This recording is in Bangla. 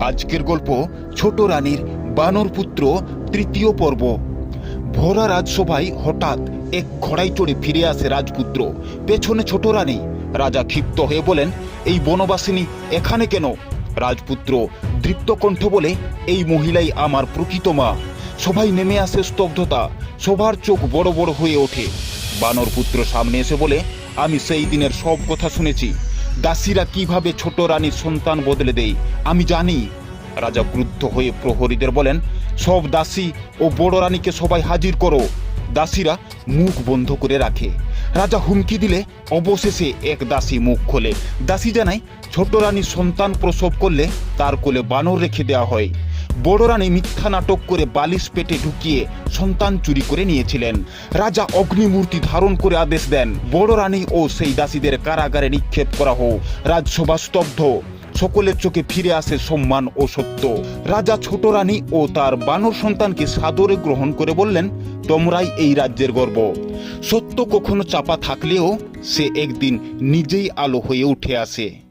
আজকের গল্প ছোট রানীর বানর পুত্র তৃতীয় পর্ব। ভোরা রাজসভায় হঠাৎ এক ঘোড়ায় চড়ে ফিরে আসে রাজপুত্র। পেছনে ছোট রানী। রাজা ক্ষিপ্ত হয়ে বলেন, এই বনবাসিনী এখানে কেন? রাজপুত্র দৃপ্ত কণ্ঠ বলে, এই মহিলাই আমার প্রকৃত মা। সবাই নেমে আসে স্তব্ধতা। সবার চোখ বড় বড় হয়ে ওঠে। বানর পুত্র সামনে এসে বলে, আমি সেই দিনের সব কথা শুনেছি। দাসীরা কীভাবে ছোট রানীর সন্তান বদলে দেয়? আমি জানি। রাজা ক্রুদ্ধ হয়ে প্রহরীদের বলেন, সব দাসী ও বড় রানীকে সবাই হাজির করো। দাসীরা মুখ বন্ধ করে রাখে। রাজা হুমকি দিলে অবশেষে এক দাসী মুখ খোলে। দাসী জানায়, ছোট রানীর সন্তান প্রসব করলে তার কোলে বানর রেখে দেওয়া হয়। বড় রানী মিথ্যা নাটক করে বালিশ পেটে ঢুকিয়ে সন্তান চুরি করে নিয়েছিলেন। রাজা অগ্নিমূর্তি ধারণ করে আদেশ দেন বড় রানী ও সেই দাসীদের কারাগারে নিক্ষেপ করা হোক। রাজসভা স্তব্ধ। সকলের চোখে ফিরে আসে সম্মান ও সত্য। রাজা ছোট রানী ও তার বানর সন্তানকে সাদরে গ্রহণ করে বললেন, তোমরাই এই রাজ্যের গর্ব। সত্য কখনো চাপা থাকলেও সে একদিন নিজেই আলো হয়ে উঠে আসে।